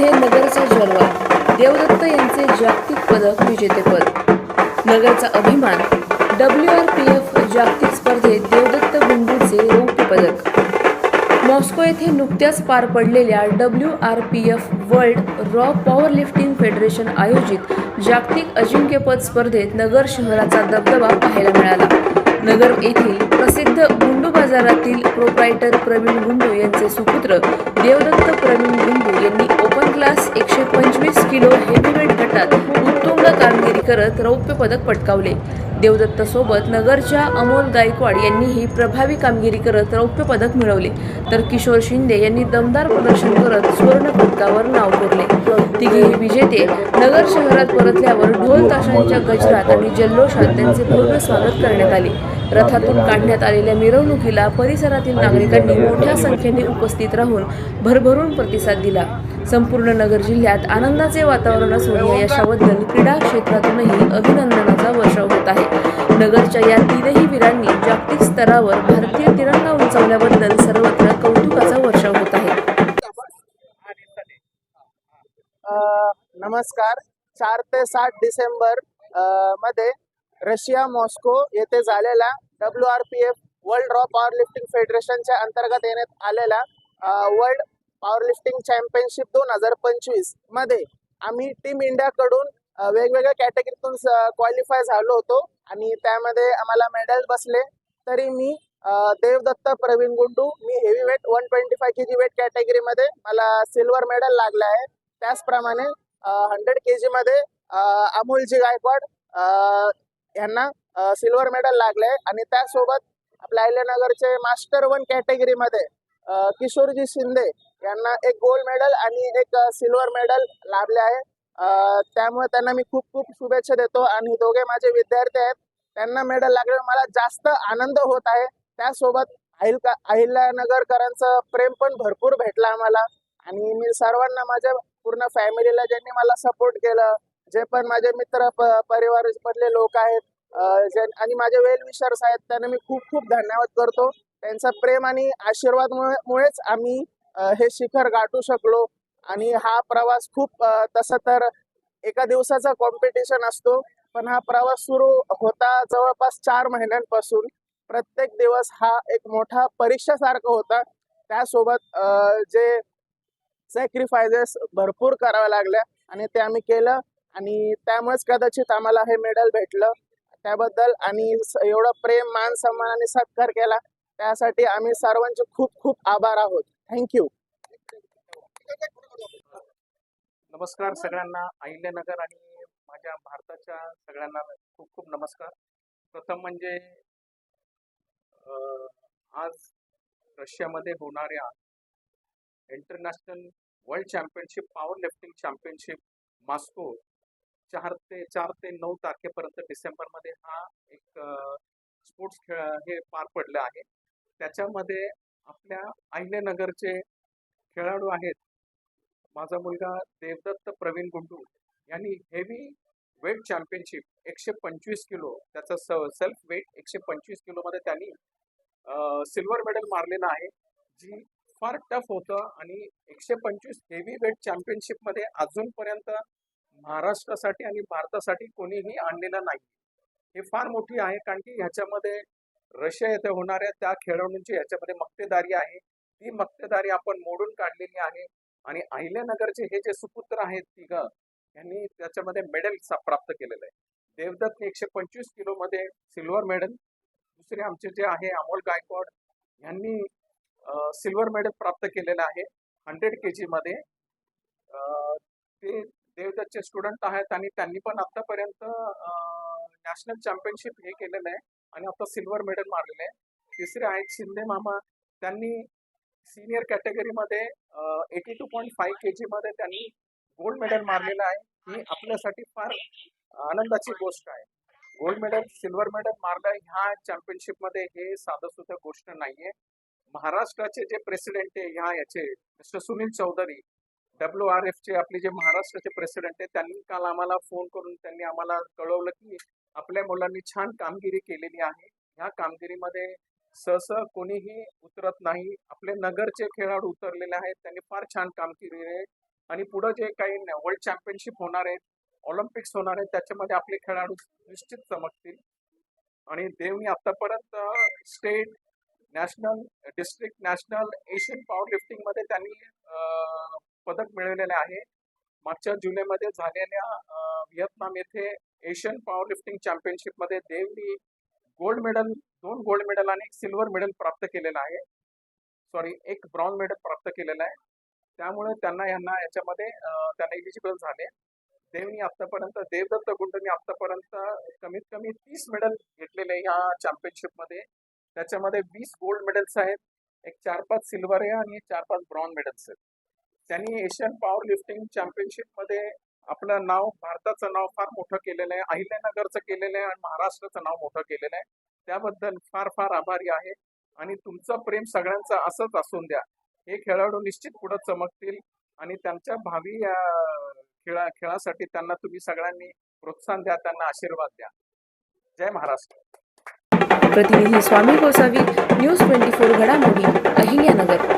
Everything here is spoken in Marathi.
मध्ये नगरचा जलवा देवदत्त यांचे जागतिक पदक विजेतेपद. नगरचा अभिमान. डब्ल्यू आर पी एफ जागतिक स्पर्धेत देवदत्त गुंडूचे रौप्य पदक. मॉस्को येथे नुकत्याच पार पडलेल्या W R P F world raw powerlifting federation आयोजित जागतिक अजिंक्यपद स्पर्धेत नगर शहराचा दबदबा पाहायला मिळाला. नगर येथील प्रसिद्ध गुंडू बाजारातील प्रोप्रायटर प्रवीण गुंडू यांचे सुपुत्र देवदत्त प्रवीण गुंडू यांनी ओपन क्लास एकशे पंचवीस किलो हेवीवेट गटात उत्कृष्ट कामगिरी करत रौप्य पदक पटकावले. देवदत्तसोबत नगरच्या अमोल गायकवाड यांनीही प्रभावी कामगिरी करत रौप्य पदक मिळवले. तर किशोर शिंदे यांनी दमदार प्रदर्शन करत सुवर्ण पदकावर नाव कोरले. तिघेही विजेते. नगर शहरात परतल्यावर ढोल ताशांच्या गजरात आणि जल्लोषात त्यांचे पूर्ण स्वागत करण्यात आले. रथातून काढण्यात आलेल्या मिरवणुकीला परिसरातील नागरिकांनी मोठ्या संख्येने उपस्थित राहून भरभरून प्रतिसाद दिला. संपूर्ण नगर जिल्ह्यात आनंदाचे वातावरण असून या यशाबद्दल क्रीडा क्षेत्रातूनही अभिनंदनाचा वर्षाव होत आहे. नगरच्या या तीनही वीरांनी जागतिक स्तरावर भारतीय तिरंगा उंचावल्याबद्दल सर्वत्र कौतुकाचा वर्षाव होत आहे. नमस्कार. चार ते सात डिसेंबर अ, मध्ये रशिया मॉस्को येथे झालेला W R P F world raw powerlifting फेडरेशनच्या अंतर्गत येण्यात आलेला वर्ल्ड पॉवर लिफ्टिंग चॅम्पियनशिप दोन हजार पंचवीसमध्ये आम्ही टीम इंडियाकडून वेगवेगळ्या कॅटेगरीतून क्वालिफाय झालो होतो आणि त्यामध्ये आम्हाला मेडल बसले. तरी मी देवदत्त प्रवीण गुंडू मी heavy weight one twenty five K G weight कॅटेगरीमध्ये मला सिल्वर मेडल लागलं आहे. त्याचप्रमाणे हंड्रेड के जीमध्ये अमोलजी गायकवाड यांना सिल्वर मेडल लागले आणि त्यासोबत आपल्या अहिल्यानगरचे मास्टर वन कॅटेगरीमध्ये किशोरजी शिंदे यांना एक गोल्ड मेडल आणि एक सिल्वर मेडल लाभले आहे. त्यामुळे त्यांना मी खूप खूप शुभेच्छा देतो आणि दोघे माझे विद्यार्थी आहेत त्यांना मेडल लागल्यावर मला जास्त आनंद होत आहे. त्यासोबत अहिलका अहिल्यानगरकरांचं प्रेम पण भरपूर भेटलं आम्हाला आणि मी सर्वांना माझ्या पूर्ण फॅमिलीला ज्यांनी मला सपोर्ट केलं जे पण माझे मित्र प- परिवार मधले लोक आहेत जे- आणि माझे वेलविशर्स आहेत त्यांना मी खूप खूप धन्यवाद करतो. त्यांचा प्रेम आणि आशीर्वाद मुळेच आम्ही हे शिखर गाठू शकलो. आणि हा प्रवास खूप तसं तर एका दिवसाचा कॉम्पिटिशन असतो पण हा प्रवास सुरू होता जवळपास चार महिन्यांपासून. प्रत्येक दिवस हा एक मोठा परीक्षासारखा होता. त्यासोबत जे सॅक्रिफायसेस भरपूर कराव्या लागल्या आणि ते आम्ही केलं. आणि त्यामुळेच कदाचित आम्हाला हे मेडल भेटलं. त्याबद्दल आणि स- एवढं प्रेम मान सन्मान आणि सत्कार केला त्यासाठी आम्ही सर्वांचे खूप खूप आभार आहोत. थँक्यू नमस्कार सगळ्यांना. अहिल्यानगर आणि माझ्या भारताच्या सगळ्यांना खूप खूप नमस्कार. प्रथम म्हणजे आज रशियामध्ये होणाऱ्या international world championship powerlifting championship Moscow चार ते चार ते नऊ तारखेपर्यंत डिसेंबरमध्ये हा एक स्पोर्ट्स खेळ हे पार पडलं आहे. त्याच्यामध्ये आपल्या अहिल्यानगरचे खेळाडू आहेत. माझा मुलगा देवदत्त प्रवीण गुंडू यांनी हेवी वेट चॅम्पियनशिप एकशे पंचवीस किलो त्याचा स सेल्फ वेट एकशे पंचवीस किलोमध्ये त्यांनी सिल्वर मेडल मारलेलं आहे. जी फार टफ होतं आणि एकशे पंचवीस हेवी वेट चॅम्पियनशिपमध्ये अजूनपर्यंत महाराष्ट्रासाठी आणि भारतासाठी कोणीही आणलेलं नाही हे फार मोठी आहे कारण की ह्याच्यामध्ये रशिया येथे होणाऱ्या त्या खेळाडूंची ह्याच्यामध्ये मक्तेदारी आहे. ती मक्तेदारी आपण मोडून काढलेली आहे आणि अहिल्यानगरचे हे जे सुपुत्र आहेत तिघ यांनी त्याच्यामध्ये मेडल प्राप्त केलेलं आहे. देवदत्त एकशे पंचवीस किलोमध्ये सिल्वर मेडल दुसरे आमचे जे आहे अमोल गायकवाड यांनी सिल्वर मेडल प्राप्त केलेलं आहे. हंड्रेड के जीमध्ये ते देवदत्तचे स्टुडंट आहेत आणि त्यांनी पण आतापर्यंत नॅशनल चॅम्पियनशिप हे केलेलं आहे आणि आता सिल्वर मेडल मारलेलं आहे. तिसरे आहेत शिंदे मामा. त्यांनी सिनियर कॅटेगरीमध्ये eighty two point five K मध्ये त्यांनी गोल्ड मेडल मारलेलं आहे. ही आपल्यासाठी फार आनंदाची गोष्ट आहे. गोल्ड मेडल सिल्वर मेडल मारलं ह्या चॅम्पियनशिपमध्ये हे साधं सुद्धा गोष्ट नाहीये. महाराष्ट्राचे जे प्रेसिडेंट आहे ह्या याचे mister Sunil Chaudhari W R एफचे आपले जे महाराष्ट्राचे प्रेसिडेंट आहे त्यांनी काल आम्हाला फोन करून त्यांनी आम्हाला कळवलं की आपल्या मुलांनी छान कामगिरी केलेली आहे. ह्या कामगिरीमध्ये सहसा कोणीही उतरत नाही. आपले नगरचे खेळाडू उतरलेले आहेत. त्यांनी फार छान कामगिरी आणि पुढं जे काही वर्ल्ड चॅम्पियनशिप होणार आहेत ऑलिम्पिक्स होणार आहेत त्याच्यामध्ये आपले खेळाडू निश्चित चमकतील. आणि देवनी आतापर्यंत state national district national Asian power लिफ्टिंगमध्ये त्यांनी पदक मिळवलेले आहे. मागच्या जुलैमध्ये झालेल्या व्हिएतनाम येथे एशियन पॉवर लिफ्टिंग चॅम्पियनशिपमध्ये देवनी गोल्ड मेडल दोन गोल्ड मेडल आणि एक सिल्वर मेडल प्राप्त केलेलं आहे. सॉरी एक ब्रॉन्झ मेडल प्राप्त केलेलं आहे. त्यामुळे त्यांना यांना याच्यामध्ये त्यांना इलिजिबल झाले. देवनी आतापर्यंत देवदत्त गुंडनी आतापर्यंत कमीत कमी तीस मेडल घेतलेले ह्या चॅम्पियनशिपमध्ये त्याच्यामध्ये वीस गोल्ड मेडल्स आहेत एक चार पाच सिल्वर आहे आणि चार पाच ब्रॉन्झ मेडल्स आहेत. त्यांनी एशियन पॉवर लिफ्टिंग चॅम्पियनशिपमध्ये आपलं नाव भारताचं नाव फार मोठं केलेलं आहे. अहिल्यानगरचं केलेलं आहे आणि महाराष्ट्राचं नाव मोठं केलेलं आहे. त्याबद्दल फार फार आभारी आहे. आणि तुमचं प्रेम सगळ्यांचं असंच असून द्या. हे खेळाडू निश्चित पुढे चमकतील आणि त्यांच्या भावी या खेळा खेळासाठी त्यांना तुम्ही सगळ्यांनी प्रोत्साहन द्या त्यांना आशीर्वाद द्या. जय महाराष्ट्र. प्रतिनिधी Swami Gosavi news twenty four घडामोडी अहिल्यानगर.